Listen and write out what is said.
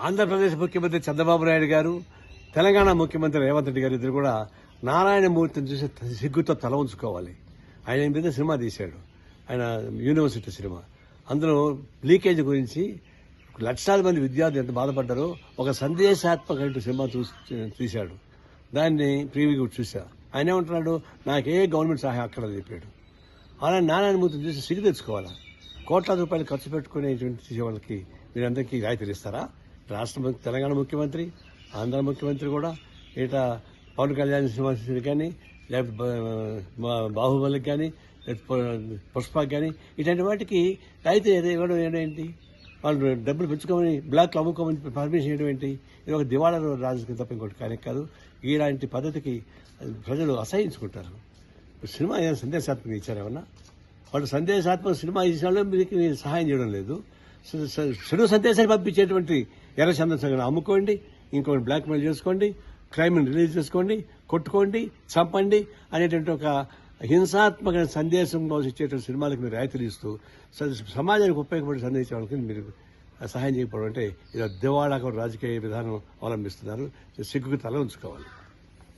ఆంధ్రప్రదేశ్ ముఖ్యమంత్రి చంద్రబాబు నాయుడు గారు తెలంగాణ ముఖ్యమంత్రి రేవంత్ రెడ్డి గారు ఇద్దరు కూడా నారాయణమూర్తిని చూసి సిగ్గుతో తల ఉంచుకోవాలి ఆయన మీద సినిమా తీశాడు. ఆయన యూనివర్సిటీ సినిమా. అందులో లీకేజ్ గురించి లక్షలాది మంది విద్యార్థులు ఎంత బాధపడ్డారో ఒక సందేశాత్మక సినిమా చూసి తీశాడు. దాన్ని ప్రీవ్యూ చూసా ఆయన ఏమంటున్నాడు? నాకే గవర్నమెంట్ సహాయం అక్కడ చెప్పాడు. అలా నారాయణమూర్తిని చూసి సిగ్గు తెచ్చుకోవాలా? కోట్లాది రూపాయలు ఖర్చు పెట్టుకునేటువంటి వాళ్ళకి మీరందరికీ రాయితీలు ఇస్తారా? రాష్ట్ర తెలంగాణ ముఖ్యమంత్రి ఆంధ్ర ముఖ్యమంత్రి కూడా ఇట పవన్ కళ్యాణ్ సినిమా కానీ లేకపోతే బాహుబలికి కానీ లేకపోతే పుష్పకి కానీ ఇటువంటి వాటికి రైతు ఏదో ఇవ్వడం ఏంటి? వాళ్ళు డబ్బులు పెంచుకోమని బ్లాక్లు అమ్ముకోమని పర్మిషన్ ఇవ్వడం ఏంటి? ఇది ఒక దివాళా రాజకీయం తప్ప ఇంకోటి కానీ కాదు. ఇలాంటి పద్ధతికి ప్రజలు అసహించుకుంటారు. సినిమా ఏదైనా సందేశాత్మక ఇచ్చారేమన్నా వాళ్ళు సందేశాత్మక సినిమా ఇచ్చిన వాళ్ళు మీకు సహాయం చేయడం లేదు. చెడు సందేశాలు పంపించేటువంటి ఎర్రచందన సంఘటన అమ్ముకోండి ఇంకొకటి బ్లాక్ మెయిల్ చేసుకోండి క్రైమ్ని రిలీజ్ చేసుకోండి కొట్టుకోండి చంపండి అనేటువంటి ఒక హింసాత్మక సందేశం కోసం ఇచ్చేటువంటి సినిమాలకు మీరు రాయితీలు ఇస్తూ స- సమాజానికి ఉపయోగపడే సందేశం మీరు సహాయం చేయకపోవడం అంటే ఇది దివాళాకు రాజకీయ విధానం అవలంబిస్తున్నారు. సిగ్గుకు తల ఉంచుకోవాలి.